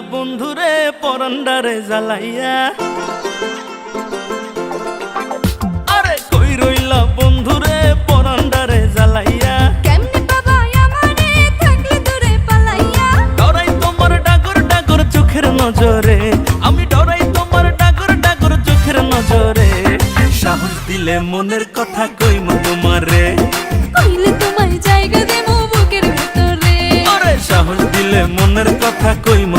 বন্ধুরে পরান্ডারে জ্বালাইয়া। আরে কই রইলা বন্ধুরে পরান্ডারে জ্বালাইয়া। তোমার নজরে। আমি ডরাই তোমার ডাগর ডাগর চোখের নজরে। সাহস দিলে মনের কথা কইম তোমারে। কইলে তোমায় জায়গা দেবো বুকের ভেতরে। সাহস দিলে মনের কথা কইম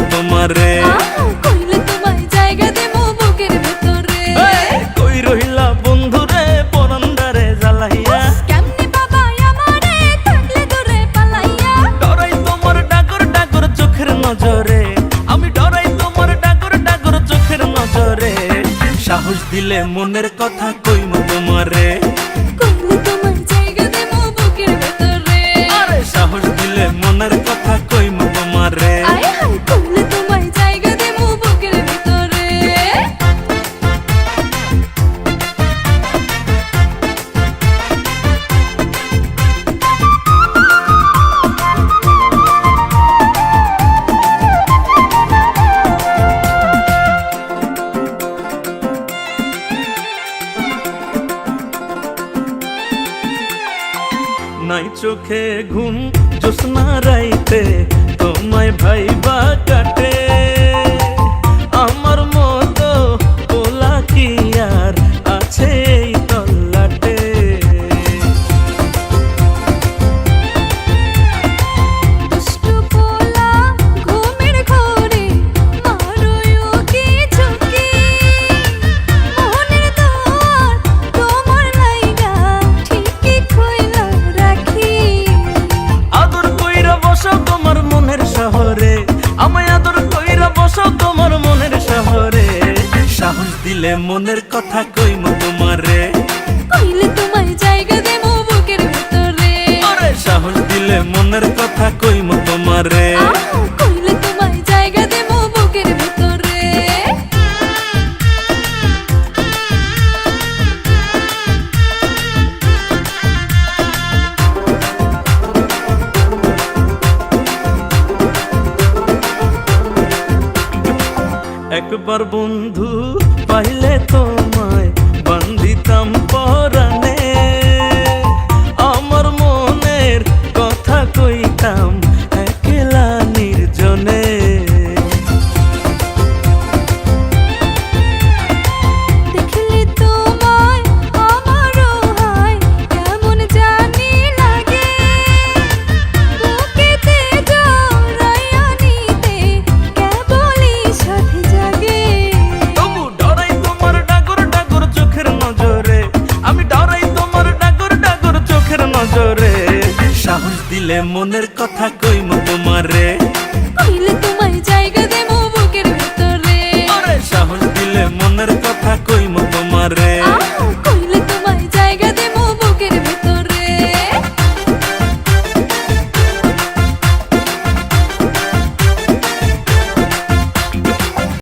নজরে। আমি ডরাই তোমার ডাগর ডাগর চোখের নজরে। সাহস দিলে মনের কথা কইম তোমারে নাই চোখে ঘুম জোসনা রাইতে তোমায় ভাইবা। মনের কথা কইম তোমারে? কইলে তোমায় জায়গা দেবো বুকের ভেতরে। আরে সাহস দিলে মনের কথা কইম তোমারে? কইলে তোমায় জায়গা দেবো বুকের ভেতরে। একবার বন্ধু তো দিলে মনের কথা কইম তোমারে।